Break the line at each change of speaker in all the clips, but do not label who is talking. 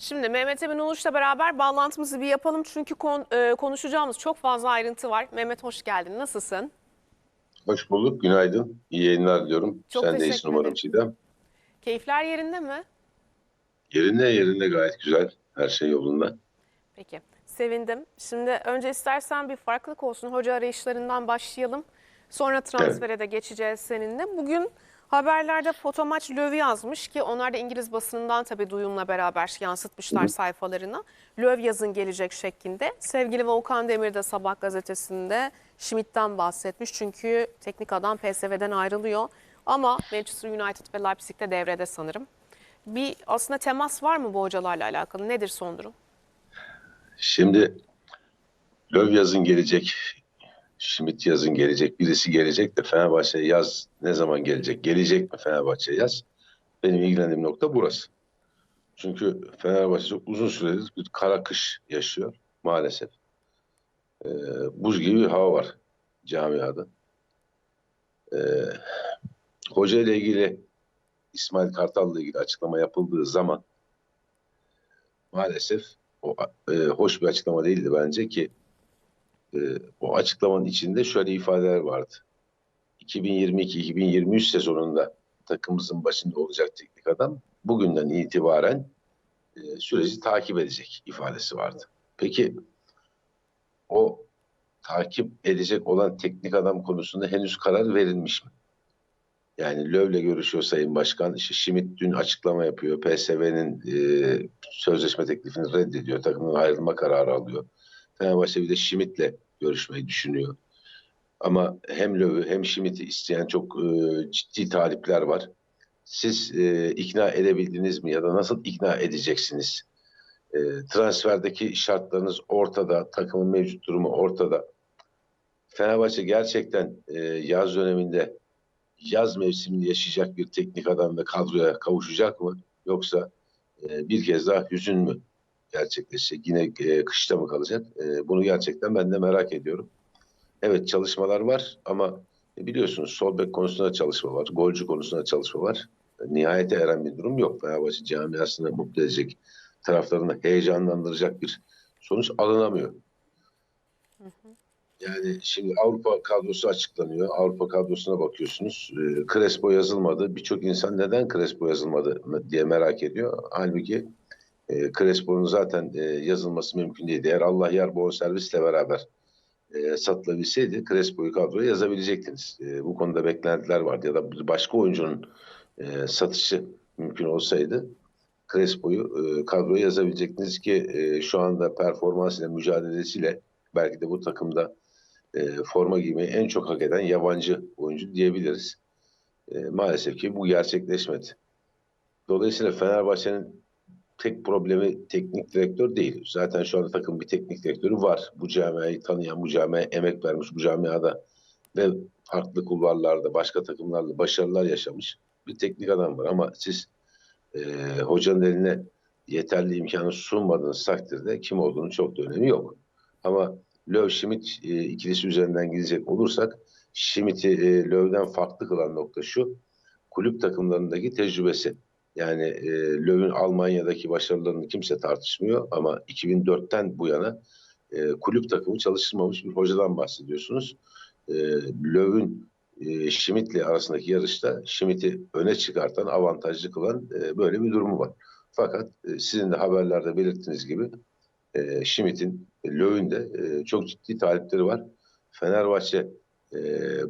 Şimdi Mehmet Emin Uluş'la beraber bağlantımızı bir yapalım çünkü kon- e, konuşacağımız çok fazla ayrıntı var. Mehmet hoş geldin. Nasılsın?
Hoş bulduk. Günaydın. İyi yayınlar diliyorum.
Çok
Sen de iyisin umarım. Çiğdem.
Keyifler yerinde mi?
Yerinde yerinde gayet güzel. Her şey yolunda.
Peki. Sevindim. Şimdi önce istersen bir farklılık olsun. Hoca arayışlarından başlayalım. Sonra transfere de geçeceğiz seninle. Bugün haberlerde fotomaç Löw yazmış ki onlar da İngiliz basınından tabii duyumla beraber yansıtmışlar sayfalarına. Löw yazın gelecek şeklinde. Sevgili Volkan Demir de Sabah gazetesinde Schmidt'ten bahsetmiş. Çünkü teknik adam PSV'den ayrılıyor. Ama Manchester United ve Leipzig de devrede sanırım. Bir aslında temas var mı bu hocalarla alakalı? Nedir son durum?
Şimdi Löw yazın gelecek. Schmidt yazın gelecek. Birisi gelecek de Fenerbahçe yaz ne zaman gelecek? Gelecek mi Fenerbahçe yaz? Benim ilgilendiğim nokta burası. Çünkü Fenerbahçe çok uzun süredir bir kara kış yaşıyor maalesef. Ee, buz gibi bir hava var camiada. Ee, hoca ile ilgili İsmail Kartal'la ilgili açıklama yapıldığı zaman maalesef o e, hoş bir açıklama değildi bence ki e, o açıklamanın içinde şöyle ifadeler vardı. 2022-2023 sezonunda takımımızın başında olacak teknik adam bugünden itibaren e, süreci takip edecek ifadesi vardı. Peki o takip edecek olan teknik adam konusunda henüz karar verilmiş mi? Yani Löv'le görüşüyor Sayın Başkan. İşte Schmidt dün açıklama yapıyor. PSV'nin e, sözleşme teklifini reddediyor. Takımdan ayrılma kararı alıyor. Fenerbahçe bir de Schmidt'le görüşmeyi düşünüyor. Ama hem Löv'ü hem Schmidt'i isteyen çok e, ciddi talipler var. Siz e, ikna edebildiniz mi ya da nasıl ikna edeceksiniz? E, transferdeki şartlarınız ortada, takımın mevcut durumu ortada. Fenerbahçe gerçekten e, yaz döneminde yaz mevsimini yaşayacak bir teknik adam ve kadroya kavuşacak mı? Yoksa e, bir kez daha hüzün mü gerçekleşecek? Yine e, kışta mı kalacak? E, bunu gerçekten ben de merak ediyorum. Evet çalışmalar var ama biliyorsunuz sol bek konusunda çalışma var. Golcü konusunda çalışma var. E, Nihayete eren bir durum yok. Fenerbahçe camiasını mutlu edecek, taraflarını heyecanlandıracak bir sonuç alınamıyor. Yani şimdi Avrupa kadrosu açıklanıyor. Avrupa kadrosuna bakıyorsunuz. E, Crespo yazılmadı. Birçok insan neden Crespo yazılmadı diye merak ediyor. Halbuki e, Crespo'nun zaten e, yazılması mümkün değil. Eğer Allah yar bonservisle beraber e, satılabilseydi Crespo'yu kadroya yazabilecektiniz. E, bu konuda beklentiler vardı. Ya da başka oyuncunun e, satışı mümkün olsaydı Crespo'yu e, kadroya yazabilecektiniz ki e, şu anda performansıyla, mücadelesiyle belki de bu takımda e, forma giymeyi en çok hak eden yabancı oyuncu diyebiliriz. E, maalesef ki bu gerçekleşmedi. Dolayısıyla Fenerbahçe'nin tek problemi teknik direktör değil. Zaten şu anda takım bir teknik direktörü var. Bu camiayı tanıyan, bu camiaya emek vermiş, bu camiada ve farklı kulvarlarda, başka takımlarla başarılar yaşamış bir teknik adam var. Ama siz e, hocanın eline yeterli imkanı sunmadığınız takdirde kim olduğunu çok da önemi yok. Ama Löw Schmidt e, ikilisi üzerinden gidecek olursak Schmidt'i e, Löw'den farklı kılan nokta şu. Kulüp takımlarındaki tecrübesi. Yani e, Löw'ün Almanya'daki başarılarını kimse tartışmıyor ama 2004'ten bu yana e, kulüp takımı çalıştırmamış bir hocadan bahsediyorsunuz. E, Löw'ün e, Schmidt'le arasındaki yarışta Schmidt'i öne çıkartan, avantajlı kılan e, böyle bir durumu var. Fakat e, sizin de haberlerde belirttiğiniz gibi e, Schmidt'in, Löw'ün de e, çok ciddi talipleri var. Fenerbahçe e,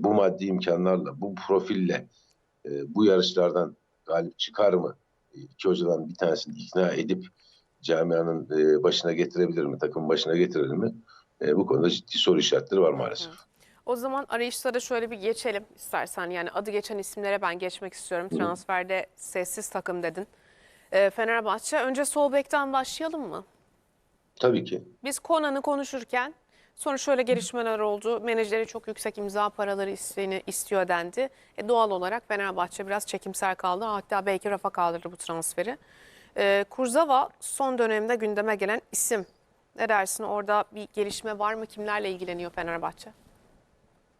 bu maddi imkanlarla, bu profille e, bu yarışlardan galip çıkar mı? E, İki hocadan bir tanesini ikna edip camianın e, başına getirebilir mi? Takım başına getirir mi? E, bu konuda ciddi soru işaretleri var maalesef.
O zaman arayışlara şöyle bir geçelim istersen. Yani adı geçen isimlere ben geçmek istiyorum. Transferde sessiz takım dedin. Ee, Fenerbahçe. Önce sol bekten başlayalım mı?
Tabii ki.
Biz Konan'ı konuşurken sonra şöyle gelişmeler oldu. Menajeri çok yüksek imza paraları isteğini istiyor dendi. E, doğal olarak Fenerbahçe biraz çekimser kaldı. Hatta belki rafa kaldırdı bu transferi. Ee, Kurzawa son dönemde gündeme gelen isim. Ne dersin orada bir gelişme var mı? Kimlerle ilgileniyor Fenerbahçe?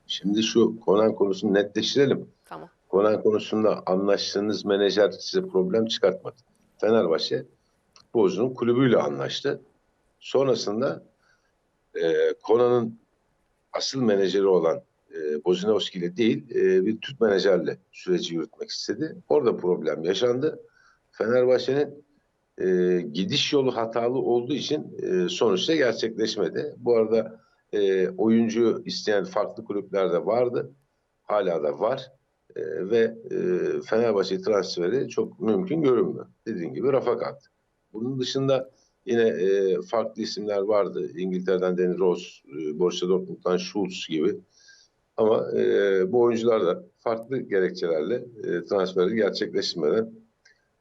Şimdi şu Konan konusunu netleştirelim.
Tamam.
Konan konusunda anlaştığınız menajer size problem çıkartmadı. Fenerbahçe futbolcunun kulübüyle anlaştı. Sonrasında e, Kona'nın asıl menajeri olan e, Bozinovski ile değil e, bir Türk menajerle süreci yürütmek istedi. Orada problem yaşandı. Fenerbahçe'nin e, gidiş yolu hatalı olduğu için e, sonuçta gerçekleşmedi. Bu arada e, oyuncu isteyen farklı kulüplerde vardı. Hala da var. E, ve e, Fenerbahçe transferi çok mümkün görünmüyor. Dediğim gibi rafa kalktı. Bunun dışında yine e, farklı isimler vardı. İngiltere'den Danny Rose, e, Borussia Dortmund'dan Schulz gibi. Ama e, bu oyuncular da farklı gerekçelerle e, transferi gerçekleştirmeden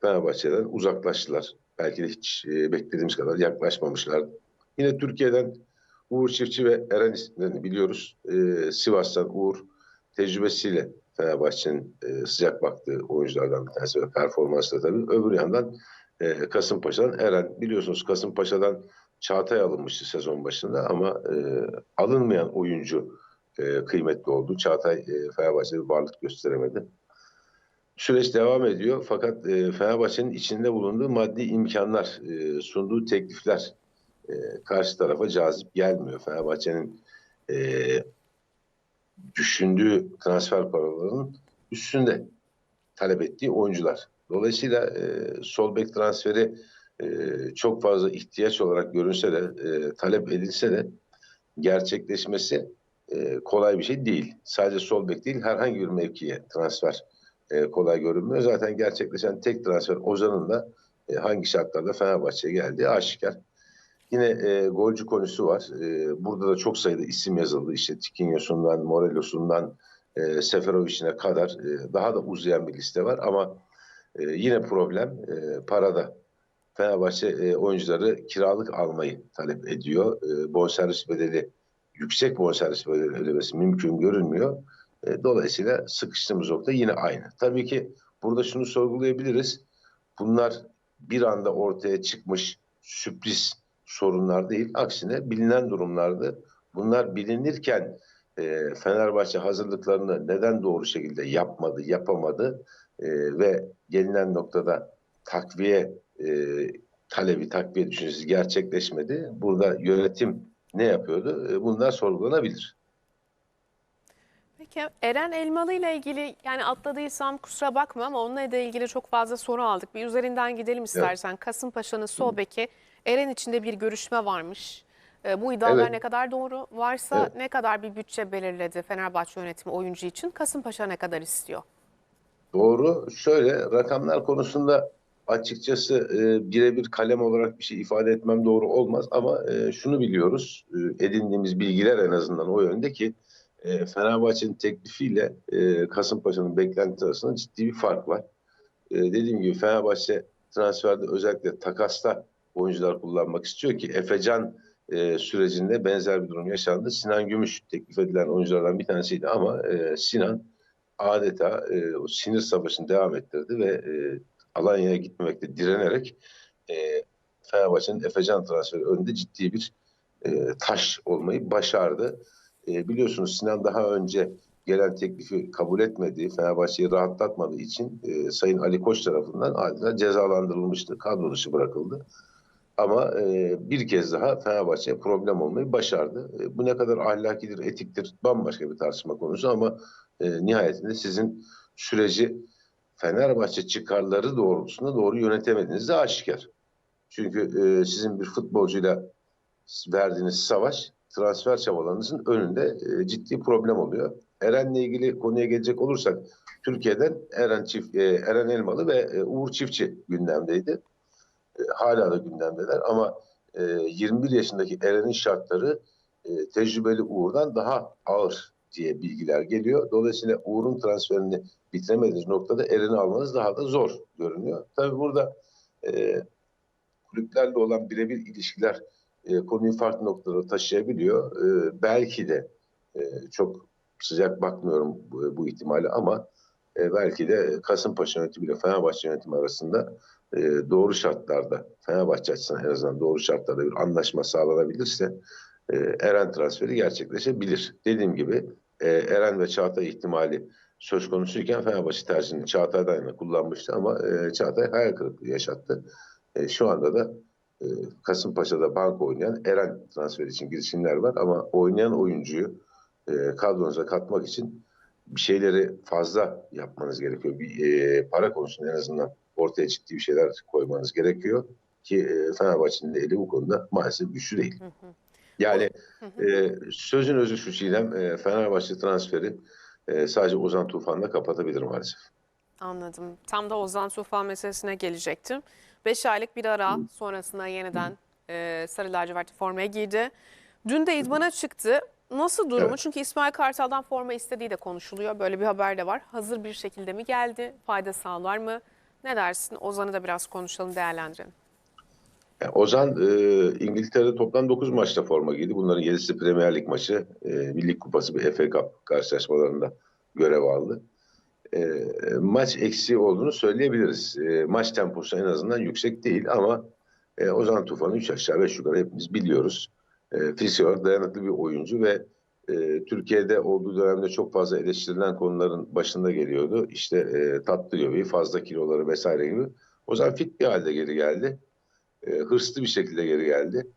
Fenerbahçe'den uzaklaştılar. Belki de hiç e, beklediğimiz kadar yaklaşmamışlar. Yine Türkiye'den Uğur Çiftçi ve Eren isimlerini biliyoruz. E, Sivas'tan Uğur tecrübesiyle Fenerbahçe'nin e, sıcak baktığı oyunculardan bir tanesi ve performansla tabii. Öbür yandan e, Kasımpaşa'dan Eren. Biliyorsunuz Kasımpaşa'dan Çağatay alınmıştı sezon başında ama e, alınmayan oyuncu e, kıymetli oldu. Çağatay e, Fenerbahçe'de bir varlık gösteremedi. Süreç devam ediyor fakat e, Fenerbahçe'nin içinde bulunduğu maddi imkanlar, e, sunduğu teklifler e, karşı tarafa cazip gelmiyor. Fenerbahçe'nin e, düşündüğü transfer paralarının üstünde talep ettiği oyuncular. Dolayısıyla e, sol bek transferi e, çok fazla ihtiyaç olarak görünse de, e, talep edilse de gerçekleşmesi e, kolay bir şey değil. Sadece sol bek değil, herhangi bir mevkiye transfer e, kolay görünmüyor. Zaten gerçekleşen tek transfer Ozan'ın da e, hangi şartlarda Fenerbahçe'ye geldiği aşikar. Yine e, golcü konusu var. E, burada da çok sayıda isim yazıldı. İşte Tikinyos'undan, Morelos'undan, e, Seferovic'ine kadar e, daha da uzayan bir liste var. Ama e, yine problem e, parada. Fenerbahçe e, oyuncuları kiralık almayı talep ediyor. E, bonservis bedeli, yüksek bonservis bedeli ödemesi mümkün görünmüyor. E, dolayısıyla sıkıştığımız nokta yine aynı. Tabii ki burada şunu sorgulayabiliriz. Bunlar bir anda ortaya çıkmış sürpriz sorunlar değil. Aksine bilinen durumlardı. Bunlar bilinirken e, Fenerbahçe hazırlıklarını neden doğru şekilde yapmadı, yapamadı e, ve gelinen noktada takviye e, talebi, takviye düşüncesi gerçekleşmedi. Burada yönetim ne yapıyordu? E, bunlar sorgulanabilir.
Peki Eren Elmalı ile ilgili yani atladıysam kusura bakma ama onunla da ilgili çok fazla soru aldık. Bir üzerinden gidelim istersen. Kasımpaşa'nın sol beki Eren içinde bir görüşme varmış. Ee, bu iddialar
Evet.
ne kadar doğru varsa
Evet.
ne kadar bir bütçe belirledi Fenerbahçe yönetimi oyuncu için? Kasımpaşa ne kadar istiyor?
Doğru. Şöyle rakamlar konusunda açıkçası e, birebir kalem olarak bir şey ifade etmem doğru olmaz ama e, şunu biliyoruz. E, edindiğimiz bilgiler en azından o yönde ki e, Fenerbahçe'nin teklifiyle e, Kasımpaşa'nın beklenti arasında ciddi bir fark var. E, dediğim gibi Fenerbahçe transferde özellikle takasta oyuncular kullanmak istiyor ki Efecan e, sürecinde benzer bir durum yaşandı. Sinan Gümüş teklif edilen oyunculardan bir tanesiydi ama e, Sinan adeta e, o sinir savaşını devam ettirdi ve e, Alanya'ya gitmemekte direnerek e, Fenerbahçe'nin Efecan transferi önünde ciddi bir e, taş olmayı başardı. E, biliyorsunuz Sinan daha önce gelen teklifi kabul etmediği, Fenerbahçe'yi rahatlatmadığı için e, Sayın Ali Koç tarafından adeta cezalandırılmıştı, kadro dışı bırakıldı. Ama e, bir kez daha Fenerbahçe problem olmayı başardı. E, bu ne kadar ahlakidir, etiktir bambaşka bir tartışma konusu ama e, nihayetinde sizin süreci Fenerbahçe çıkarları doğrultusunda doğru yönetemediğiniz de aşikar. Çünkü e, sizin bir futbolcuyla verdiğiniz savaş transfer çabalarınızın önünde e, ciddi problem oluyor. Eren'le ilgili konuya gelecek olursak Türkiye'den Eren Çift, e, Eren Elmalı ve e, Uğur Çiftçi gündemdeydi. E, hala da gündemdeler ama e, 21 yaşındaki Eren'in şartları e, tecrübeli Uğur'dan daha ağır diye bilgiler geliyor. Dolayısıyla Uğur'un transferini bitiremediğiniz noktada Eren'i almanız daha da zor görünüyor. Tabii burada e, kulüplerle olan birebir ilişkiler e, konuyu farklı noktalara taşıyabiliyor. E, belki de e, çok sıcak bakmıyorum bu, bu ihtimale ama e, belki de Kasımpaşa yönetimi ile Fenerbahçe yönetimi arasında e, doğru şartlarda Fenerbahçe açısından en azından doğru şartlarda bir anlaşma sağlanabilirse e, Eren transferi gerçekleşebilir. Dediğim gibi e, Eren ve Çağatay ihtimali söz konusuyken Fenerbahçe tercihini Çağatay'dan yana kullanmıştı ama e, Çağatay hayal kırıklığı yaşattı. E, şu anda da e, Kasımpaşa'da banka oynayan Eren transferi için girişimler var ama oynayan oyuncuyu kadronuza katmak için bir şeyleri fazla yapmanız gerekiyor. Bir para konusunda en azından ortaya ciddi bir şeyler koymanız gerekiyor ki e, Fenerbahçe'nin eli bu konuda maalesef güçlü değil. Yani e, sözün özü şu Çiğdem, e, Fenerbahçe transferi e, sadece Ozan Tufan'la kapatabilir maalesef.
Anladım. Tam da Ozan Tufan meselesine gelecektim. 5 aylık bir ara sonrasında yeniden e, sarı lacivertli formayı giydi. Dün de idmana çıktı. Nasıl durumu?
Evet.
Çünkü İsmail Kartal'dan forma istediği de konuşuluyor. Böyle bir haber de var. Hazır bir şekilde mi geldi? Fayda sağlar mı? Ne dersin? Ozan'ı da biraz konuşalım, değerlendirelim.
Ozan e, İngiltere'de toplam 9 maçta forma giydi. Bunların 7'si Premier Lig maçı, e, Milli Kupası ve FA Cup karşılaşmalarında görev aldı. E, maç eksiği olduğunu söyleyebiliriz. E, maç temposu en azından yüksek değil ama e, Ozan Tufan'ı 3 aşağı 5 yukarı hepimiz biliyoruz. E, fiziksel olarak dayanıklı bir oyuncu ve e, Türkiye'de olduğu dönemde çok fazla eleştirilen konuların başında geliyordu. İşte e, tatlı göbeği, fazla kiloları vesaire gibi. Ozan fit bir halde geri geldi. E, hırslı bir şekilde geri geldi.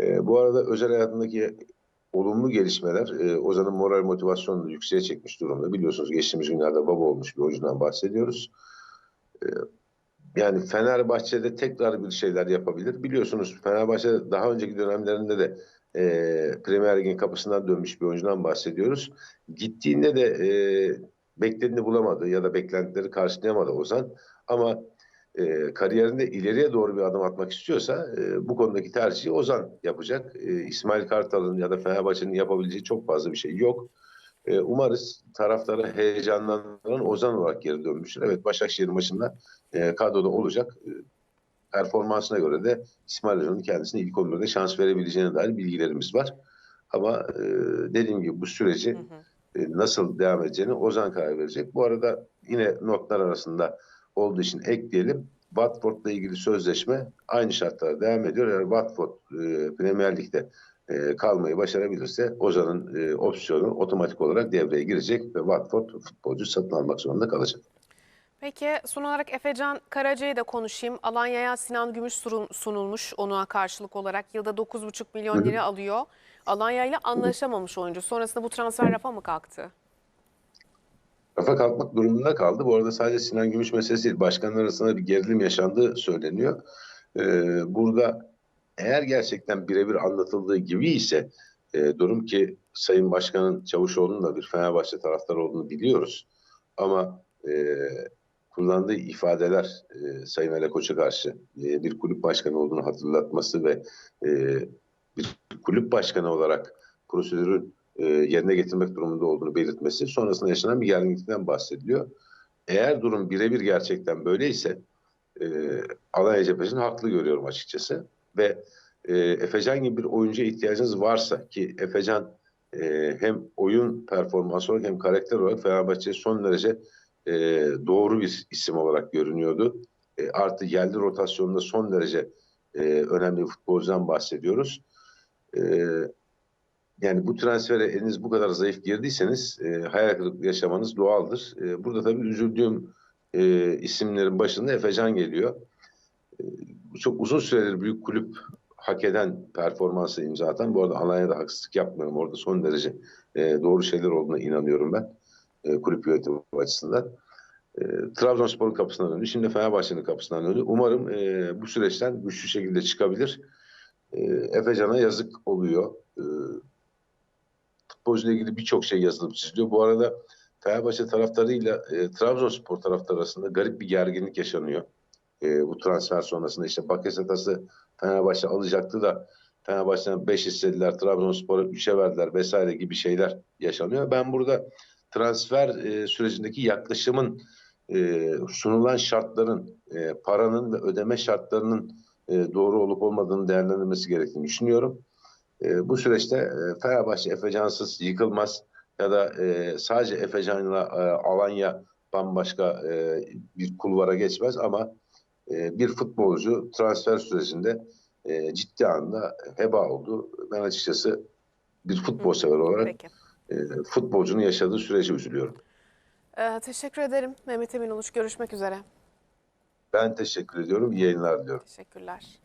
E, bu arada özel hayatındaki olumlu gelişmeler e, Ozan'ın moral motivasyonunu yükseğe çekmiş durumda. Biliyorsunuz geçtiğimiz günlerde baba olmuş bir oyuncudan bahsediyoruz. E, yani Fenerbahçe'de tekrar bir şeyler yapabilir. Biliyorsunuz Fenerbahçe daha önceki dönemlerinde de e, Premier Lig'in kapısından dönmüş bir oyuncudan bahsediyoruz. Gittiğinde de e, beklediğini bulamadı ya da beklentileri karşılayamadı Ozan. Ama e, kariyerinde ileriye doğru bir adım atmak istiyorsa e, bu konudaki tercihi Ozan yapacak. E, İsmail Kartal'ın ya da Fenerbahçe'nin yapabileceği çok fazla bir şey yok. E, umarız taraftarı heyecanlandıran Ozan olarak geri dönmüştür. Evet Başakşehir maçında e, kadroda olacak. E, performansına göre de İsmail Hoca'nın kendisine ilk 11'de şans verebileceğine dair bilgilerimiz var. Ama e, dediğim gibi bu süreci e, nasıl devam edeceğini Ozan karar verecek. Bu arada yine notlar arasında olduğu için ekleyelim. Watford'la ilgili sözleşme aynı şartlara devam ediyor. Yani Watford e, Premier Lig'de e, kalmayı başarabilirse Ozan'ın e, opsiyonu otomatik olarak devreye girecek ve Watford futbolcu satın almak zorunda kalacak.
Peki son olarak Efecan Karaca'yı da konuşayım. Alanya'ya Sinan Gümüş sunul- sunulmuş ona karşılık olarak. Yılda 9,5 milyon lira alıyor. Alanya ile anlaşamamış oyuncu. Sonrasında bu transfer rafa mı kalktı?
Rafa kalkmak durumunda kaldı. Bu arada sadece Sinan Gümüş meselesi değil. Başkanlar arasında bir gerilim yaşandığı söyleniyor. Ee, burada eğer gerçekten birebir anlatıldığı gibi ise e, durum ki Sayın Başkan'ın Çavuşoğlu'nun da bir Fenerbahçe taraftarı olduğunu biliyoruz. Ama e, kullandığı ifadeler e, Sayın Ali Koç'a karşı e, bir kulüp başkanı olduğunu hatırlatması ve e, bir kulüp başkanı olarak prosedürün e, yerine getirmek durumunda olduğunu belirtmesi sonrasında yaşanan bir gerginlikten bahsediliyor. Eğer durum birebir gerçekten böyleyse e, Alanya cephesini haklı görüyorum açıkçası ve e, Efecan gibi bir oyuncuya ihtiyacınız varsa ki Efecan e, hem oyun performansı olarak hem karakter olarak Fenerbahçe'ye son derece e, doğru bir isim olarak görünüyordu. E, artı yerli rotasyonunda son derece e, önemli bir futbolcudan bahsediyoruz. E, yani bu transfere eliniz bu kadar zayıf girdiyseniz e, hayal kırıklığı yaşamanız doğaldır. E, burada tabii üzüldüğüm e, isimlerin başında Efecan geliyor. E, çok uzun süredir büyük kulüp hak eden performansı imza atan. Bu arada Alanya'da haksızlık yapmıyorum. Orada son derece e, doğru şeyler olduğuna inanıyorum ben. E, kulüp yönetimi açısından. E, Trabzonspor'un kapısından döndü. Şimdi Fenerbahçe'nin kapısından döndü. Umarım e, bu süreçten güçlü şekilde çıkabilir. E, Efecan'a yazık oluyor. E, futbolcuyla ilgili birçok şey yazılıp çiziliyor. Bu arada Fenerbahçe taraftarıyla e, Trabzonspor taraftarı arasında garip bir gerginlik yaşanıyor. E, bu transfer sonrasında işte Bakasetas'ı Fenerbahçe alacaktı da Fenerbahçe'den 5 istediler, Trabzonspor'a 3'e verdiler vesaire gibi şeyler yaşanıyor. Ben burada transfer e, sürecindeki yaklaşımın e, sunulan şartların, e, paranın ve ödeme şartlarının e, doğru olup olmadığını değerlendirmesi gerektiğini düşünüyorum. E, bu süreçte e, Fenerbahçe Efecansız yıkılmaz ya da e, sadece Efecan'la e, Alanya bambaşka e, bir kulvara geçmez ama e, bir futbolcu transfer sürecinde e, ciddi anda heba oldu. Ben açıkçası bir futbol sever olarak
Peki.
e, futbolcunun yaşadığı süreci üzülüyorum.
Ee, teşekkür ederim Mehmet Emin Uluç. Görüşmek üzere.
Ben teşekkür ediyorum. İyi yayınlar diliyorum.
Teşekkürler.